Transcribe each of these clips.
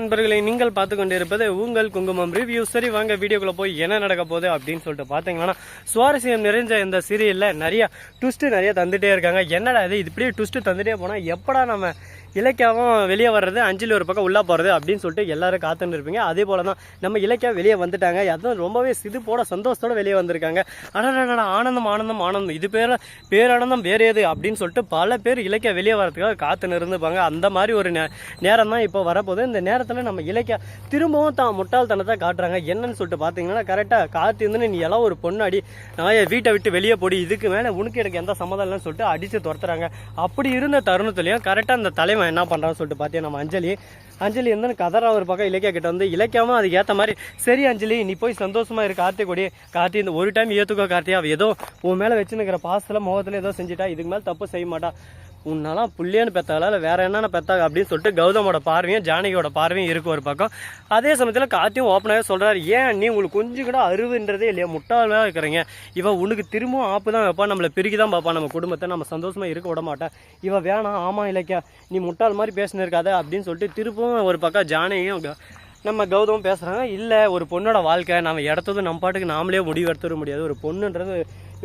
நண்பர்களை நீங்கள் பார்த்து கொண்டிருப்பது உங்கள் குங்குமம் ரிவ்யூ சரி வாங்க வீடியோக்குள்ள போய் என்ன நடக்க போகுது அப்படின்னு சொல்லிட்டு பார்த்தீங்கன்னா சுவாரஸ்யம் நிறைஞ்ச இந்த சீரியல்ல நிறைய ட்விஸ்ட் நிறைய தந்துட்டே இருக்காங்க. என்னடா இது? இப்படியே ட்விஸ்ட் தந்துட்டே போனா எப்படா நம்ம இலக்கியாவும் வெளியே வர்றது அஞ்சலி ஒரு பக்கம் உள்ளே போகிறது அப்படின்னு சொல்லிட்டு எல்லாரும் காத்துன்னு இருப்பீங்க. அதே போல தான் நம்ம இலக்கியா வெளியே வந்துட்டாங்க. அதுவும் ரொம்பவே சிதுப்போட சந்தோஷத்தோட வெளியே வந்திருக்காங்க. அடடா ஆனந்தம் ஆனந்தம் ஆனந்தம். இது பேர் பேரானந்தம் வேறு எது அப்படின்னு சொல்லிட்டு பல பேர் இலக்கியா வெளியே வரதுக்காக காத்துன்னு இருந்துப்பாங்க. அந்த மாதிரி ஒரு நே நேரம் தான் இப்போ வரப்போகுது. இந்த நேரத்தில் நம்ம இலக்கியா திரும்பவும் தான் முட்டாள்தனத்தை காட்டுறாங்க. என்னன்னு சொல்லிட்டு பார்த்தீங்கன்னா கரெக்டாக காத்து இருந்து நீ எல்லாம் ஒரு பொண்ணாடி நான் என் வீட்டை விட்டு வெளியே போடி. இதுக்கு மேலே உனக்கு எனக்கு எந்த சம்மதம் இல்லைன்னு சொல்லிட்டு அடித்து துரத்துறாங்க. அப்படி இருந்த தருணத்துலையும் கரெக்டாக அந்த இவன் என்ன பண்ணுறான்னு சொல்லிட்டு பார்த்தீங்கன்னா நம்ம அஞ்சலி. அஞ்சலி வந்து கதறா ஒரு பக்கம் இலக்கியா கிட்ட வந்து இலக்கியாவும் அதுக்கு ஏற்ற மாதிரி சரி அஞ்சலி நீ போய் சந்தோஷமா இரு கார்த்தி கொடி கார்த்தி இந்த ஒரு டைம் ஏற்றுக்கோ கார்த்தி அவள் ஏதோ உன் மேலே வச்சுன்னுக்கிற பாசத்தில் முகத்தில் ஏதோ செஞ்சுட்டா இதுக்கு மேலே தப்பு செய்ய மாட்டா. உன்னெல்லாம் புள்ளியன்னு பெத்தாளா? இல்லை வேற என்னென்ன பெத்தாங்க? அப்படின்னு சொல்லிட்டு கௌதமோட பார்வையும் ஜானகியோட பார்வையும் இருக்கு ஒரு பக்கம். அதே சமயத்தில் கார்த்தியும் ஓப்பனாகவே சொல்கிறார் ஏன் நீ உங்களுக்கு கொஞ்சம் கூட அறிவுன்றதே இல்லையா? முட்டாளாக இருக்கிறீங்க. இவ உனக்கு திரும்பவும் ஆப்பு தான் வைப்பா நம்மளை பிரிக்கி தான் பார்ப்பான் நம்ம குடும்பத்தை. நம்ம சந்தோஷமாக இருக்க விட மாட்டா. இவன் வேணாம் ஆமாம் இலக்கியா நீ முட்டாள் மாதிரி பேசினிருக்காத அப்படின்னு சொல்லிட்டு திரும்பவும் ஒரு பக்கம் ஜானகியும் நம்ம கௌதமும் பேசுகிறாங்க இல்லை ஒரு பொண்ணோட வாழ்க்கை. நம்ம இடத்தது நம்ம பாட்டுக்கு நாமளே முடிவு எடுத்துட முடியாது. ஒரு பொண்ணுன்றது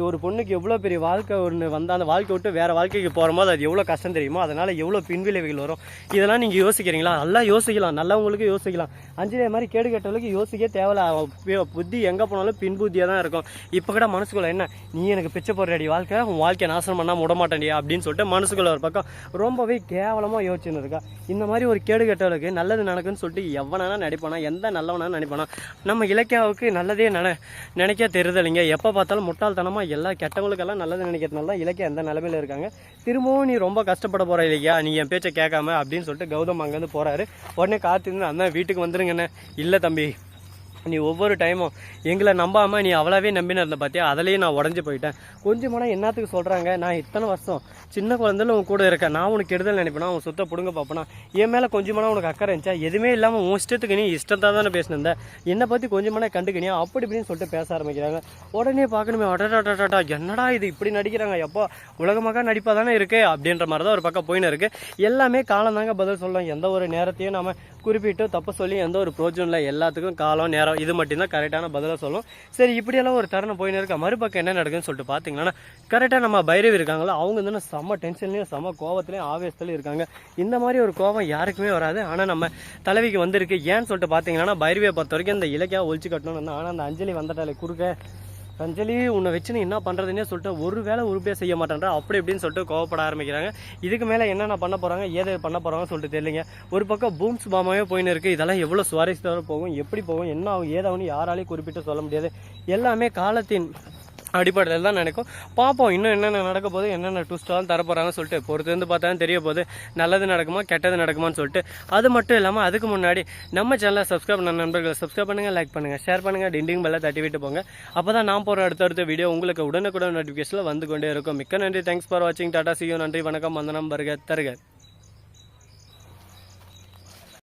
ஒரு பொண்ணுக்கு எவ்வளோ பெரிய வாழ்க்கை ஒன்று வந்தால் அந்த வாழ்க்கை விட்டு வேறு வாழ்க்கைக்கு போகும்போது அது எவ்வளோ கஷ்டம் தெரியுமோ அதனால் எவ்வளோ பின்விளைவுகள் வரும்? இதெல்லாம் நீங்கள் யோசிக்கிறீங்களா? நல்லா யோசிக்கலாம். நல்லவங்களுக்கு யோசிக்கலாம். அஞ்சலி மாதிரி கேடு கெட்டவங்களுக்கு யோசிக்க தேவையில்ல. புத்தி எங்கே போனாலும் பின்புத்தியாக தான் இருக்கும். இப்போ கூட மனசுக்குள்ளே என்ன? நீ எனக்கு பிச்சை போடுறடி வாழ்க்கை உன் வாழ்க்கையை நாசனம் பண்ணால் விட மாட்டேன்டியா அப்படின்னு சொல்லிட்டு மனசுக்குள்ளே ஒரு பக்கம் ரொம்பவே கேவலமாக யோசிச்சுன்னு இருக்கா. இந்த மாதிரி ஒரு கேடு கெட்டவளுக்கு நல்லது நடக்குன்னு சொல்லிட்டு எவனானா நடிப்பானா? எந்த நல்லவனாலும் நினைப்பானா நம்ம இலக்கியாவுக்கு நல்லதே நட நினைக்க தெரிதலைங்க. எப்போ பார்த்தாலும் முட்டாள்தனமாக எல்லா கெட்டவங்களுக்கெல்லாம் நல்லது நினைக்கிறதுனால தான் இலக்கியம் எந்த நிலமையில இருக்காங்க. திரும்பவும் நீ ரொம்ப கஷ்டப்பட போற இல்லையா நீ என் பேச்சை கேட்காம அப்படின்னு சொல்லிட்டு கௌதம் அங்கேருந்து போறாரு. உடனே காத்திருந்து அந்த வீட்டுக்கு வந்துருங்கண்ணே. இல்லை தம்பி நீ ஒவ்வொரு டைமும் எங்களை நம்பாமல் நீ அவ்வளோவே நம்பின இருந்த பார்த்தியா அதுலேயே நான் உடஞ்சி போயிட்டேன். கொஞ்சமான என்னத்துக்கு சொல்கிறாங்க நான் இத்தனை வருஷம் சின்ன குழந்தையில உன் கூட இருக்கேன். நான் உனக்கு கெடுதல் நினைப்பேனா? உன் சுத்த பிடுங்க பார்ப்பேனா என் மேலே கொஞ்சமான உனக்கு அக்கறை இருந்துச்சா? எதுவுமே இல்லாமல் உன் இஷ்டத்துக்கு நீ இஷ்டத்தான் தானே பேசினிருந்த. என்னை பற்றி கொஞ்சமான கண்டுக்கணியா? அப்படி இப்படின்னு சொல்லிட்டு பேச ஆரம்பிக்கிறாங்க. உடனே பார்க்கணுமே அடடாடாடா என்னடா இது இப்படி நடிக்கிறாங்க? எப்போ உலகமாக நடிப்பாக தானே இருக்கு? அப்படின்ற மாதிரி தான் ஒரு பக்கம் போயின்னு இருக்கு. எல்லாமே காலம் தாங்க பதில் சொல்லலாம் எந்த ஒரு நேரத்தையும் நம்ம குறிப்பிட்டு தப்பு சொல்லி எந்த ஒரு ப்ரோஜனம் இல்லை. எல்லாத்துக்கும் காலம் நேரம் இது மட்டும்தான் கரெக்டான பதிலாக சொல்லும். சரி இப்படியெல்லாம் ஒரு தருணம் போயின்னு இருக்கா? மறுபக்கம் என்ன நடக்குதுன்னு சொல்லிட்டு பார்த்தீங்கன்னா கரெக்டாக நம்ம பைரவி இருக்காங்களோ அவங்க வந்து செம்ம டென்ஷன்லையும் செம்ம கோவத்துலையும் ஆவேசத்துலையும் இருக்காங்க. இந்த மாதிரி ஒரு கோவம் யாருக்குமே வராது. ஆனால் நம்ம தலைவிக்கு வந்திருக்கு. ஏன்னு சொல்லிட்டு பார்த்தீங்கன்னா பைரவியை பொறுத்த வரைக்கும் இந்த இலக்கியாக ஒழிச்சு கட்டணும்னு ஆனால் அந்த அஞ்சலி வந்துட்டாலே குறுக்க அஞ்சலி உன்னை வச்சு நீ என்ன பண்ணுறதுன்னே சொல்லிட்டு ஒரு வேலை உருப்படியாக செய்ய மாட்டேன்றா அப்படி இப்படின்னு சொல்லிட்டு கோவப்பட ஆரம்பிக்கிறாங்க. இதுக்கு மேலே என்னென்ன பண்ண போகிறாங்க ஏது பண்ண போகிறாங்கன்னு சொல்லிட்டு தெரியலங்க. ஒரு பக்கம் பூம்ஸ் பாமாவே போயின்னு இருக்குது இதெல்லாம் எவ்வளோ சுவாரஸ்யத்தோடு போகும் எப்படி போகும் என்ன ஆகும் ஏதாகும் யாராலையும் குறிப்பிட்டு சொல்ல முடியாது. எல்லாமே காலத்தின் அடிப்படையில் தான் நினைக்கும். பார்ப்போம் இன்னும் என்னென்ன நடக்க போகுது என்னென்ன ட்விஸ்ட்லாம் தரப்போகிறாங்கன்னு சொல்லிட்டு பொறுத்து வந்து பார்த்தா தெரிய போகுது. நல்லது நடக்குமா கெட்டது நடக்குமான்னு சொல்லிட்டு. அது மட்டும் இல்லாமல் அதுக்கு முன்னாடி நம்ம சேனலை சப்ஸ்கிரைப் பண்ண நண்பர்களை சப்ஸ்கிரைப் பண்ணுங்கள் லைக் பண்ணுங்கள் ஷேர் பண்ணுங்கள் டிண்டிங் பெல்ல தட்டி விட்டு போங்க. அப்போ தான் நான் போகிற அடுத்தடுத்த வீடியோ உங்களுக்கு உடனுக்குடன் நோட்டிஃபிகேஷனில் வந்து கொண்டே இருக்கும். மிக்க நன்றி. தேங்க்ஸ் ஃபார் வாட்சிங் டாடா சியோ நன்றி வணக்கம். வந்தனம் வருக தருக.